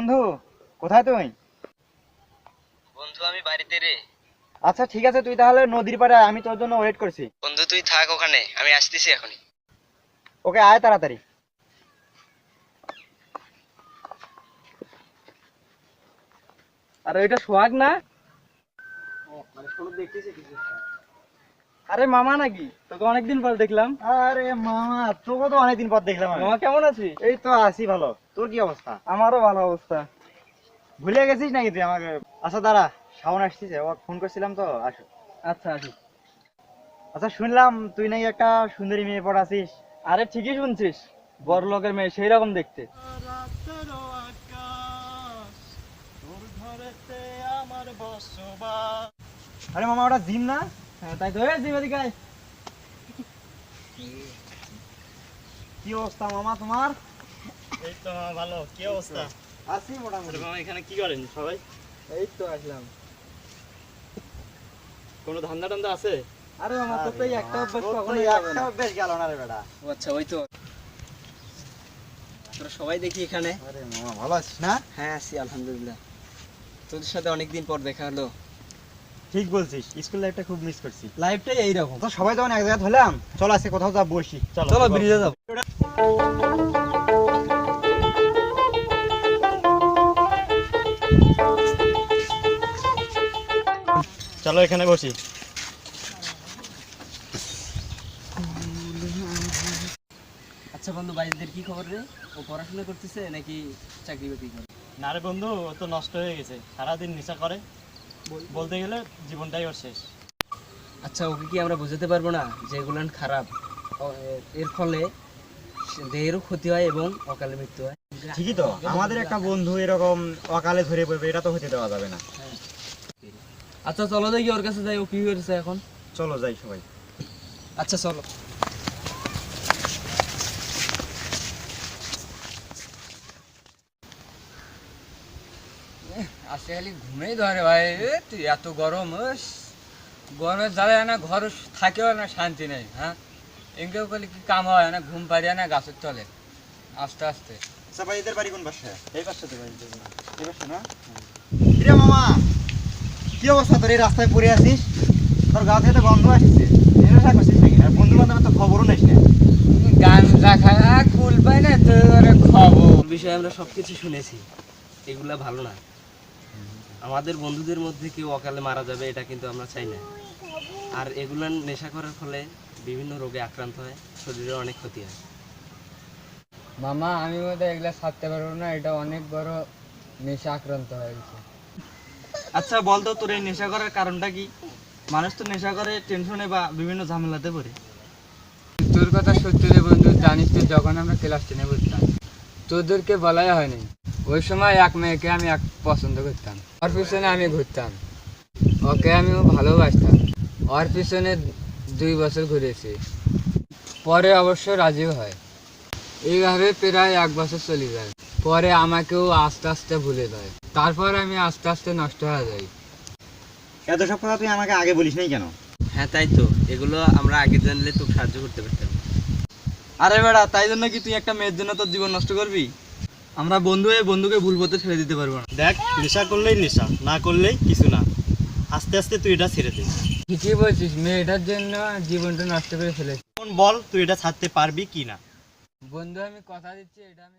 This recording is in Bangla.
বন্ধু কোথায় তুই? বন্ধু আমি বাড়িতে রে। আচ্ছা ঠিক আছে তুই তাহলে নদীর পাড়ে আমি তোর জন্য ওয়েট করছি। বন্ধু তুই থাক ওখানে আমি আসতেছি এখনই। ওকে আয় তাড়াতাড়ি। আর ওইটা সোহাগ না? আরে মামা নাকি? তোকে অনেকদিন পর দেখলাম। আরে মামা তোকে তো অনেকদিন পর দেখলাম মামা কেমন আছিস? এই তো আছি ভালো। তোর কি অবস্থা? আমারও ভালো অবস্থা। ভুলে গেছিস নাকি তুই আমাকে? আচ্ছা দাঁড়া শাওন আসছিস ও ফোন করছিলাম তো আসো। আচ্ছা আচ্ছা আচ্ছা শুনলাম তুই নাকি একটা সুন্দরী মেয়ে পড়াছিস। আরে ঠিকই শুনছিস। বড় লোকের মেয়ে সেই রকম দেখতে। আরে মামা ওটা জিম না? তাই তো এই জিবাদি গায় কি অবস্থা মামা তোমার? এই তো মামা ভালো কি অবস্থা? আছি মোটামুটি। মামা এখানে কি করেন সবাই? এই তো আসলাম। কোনো ধান্দা টান্দা আছে? আরে মামা তোর তো একটা অভ্যাস গেল না রে বেটা। আচ্ছা ওই তো। তোরা সবাই দেখি এখানে। আরে মামা ভালো আছিস না? হ্যাঁ আছি আলহামদুলিল্লাহ। তোদের সাথে অনেকদিন পর দেখা হলো। ঠিক বলছিস স্কুল লাইফটা খুব মিস করছি। লাইফটাই এইরকম। তো সবাই যখন এক জায়গায় হলাম চল আজকে কোথাও যা বসি। চলো ব্রিজে যাও চলো এখানে বসি। আচ্ছা বন্ধু বাইদের কি খবর রে? ও পড়াশোনা করতেছে নাকি চাকরি বাকরি করে? না রে বন্ধু ও তো নষ্ট হয়ে গেছে। সারাদিন নেশা করে। বলতে গেলে জীবনটাই ওর শেষ। আচ্ছা ওকে কি আমরা বোঝাতে পারব না যে এগুলান খারাপ? এর ফলে দেহেরও ক্ষতি হয় এবং অকালে মৃত্যু হয়। ঠিকই তো। আমাদের একটা বন্ধু এরকম অকালে ধরে পড়বে এটা তো হতে দেওয়া যাবে না। আচ্ছা চলো দেখি ওর কাছে যাই ও কি করেছে এখন? চলো যাই সবাই। আচ্ছা চলো। আজকে খালি ঘুমেই ধরে ভাই। তুই এত গরম ইস, গরমে জ্বালায় না ঘর থাকেও না শান্তি নেই হ্যাঁ? এঙ্কেও করলে কি কাম হয় না ঘুম পারিয়া না গাছের তলে। আস্তে আস্তে। আচ্ছা ভাই এদের বাড়ি কোন পাশে? এই পাশে তো ভাই এই পাশে। না? মামা কি অবস্থা তোর? এই রাস্তায় পড়ে আছিস? তোর গা থেকে তো গন্ধ আসছে। নেশা করছিস নাকি? আর বন্ধু বান্ধবের তো খবরও নিস না। গান রাখা না তোর খবর। বিষয়ে আমরা সবকিছু শুনেছি। এগুলা ভালো না। আমাদের বন্ধুদের মধ্যে কেউ অকালে মারা যাবে এটা কিন্তু আমরা চাই না। আর এগুলো নেশা করার ফলে বিভিন্ন রোগে আক্রান্ত হয় শরীরে অনেক ক্ষতি হয়। মামা আমি বোধ এগুলা ছাড়তে পারব না এটা অনেক বড় নেশা আক্রান্ত হয়ে গেছে। আচ্ছা বল তো তোর এই নেশা করার কারণটা কি? মানুষ তো নেশা করে টেনশনে বা বিভিন্ন ঝামেলাতে পড়ে। তোর কথা সত্যি রে বন্ধু জানিস তো যখন আমরা ক্লাস টেনে পড়তাম তোদেরকে বলাই হয়নি। ওই সময় এক মেয়েকে আমি এক পছন্দ করতাম। ওর পিছনে আমি ঘুরতাম। ওকে আমিও ভালোবাসতাম। ওর পিছনে দুই বছর ঘুরেছি। পরে অবশ্য রাজি হয়। এইভাবে প্রায় এক বছর চলে যায়। পরে আমাকেও আস্তে আস্তে ভুলে যায়। তারপর আমি আস্তে আস্তে নষ্ট হয়ে যাই। এত সব কথা তুই আমাকে আগে বলিস নাই কেন? হ্যাঁ তাই তো। এগুলো আমরা আগে জানলে তোকে সাহায্য করতে পারতাম। আরে বেড়া তাই জন্য কি তুই একটা মেয়ের জন্য তোর জীবন নষ্ট করবি? আমরা বন্ধু হয়ে বন্ধুকে ভুল পথে ছেড়ে দিতে পারব না। দেখ নেশা করলেই নেশা না করলেই কিছু না। আস্তে আস্তে তুই এটা ছেড়ে দিস ঠিকই বলছিস মেয়েটার জন্য জীবনটা নষ্ট করে ফেলেছি। এখন বল তুই এটা ছাড়তে পারবি কি না? বন্ধু আমি কথা দিচ্ছি এটা আমি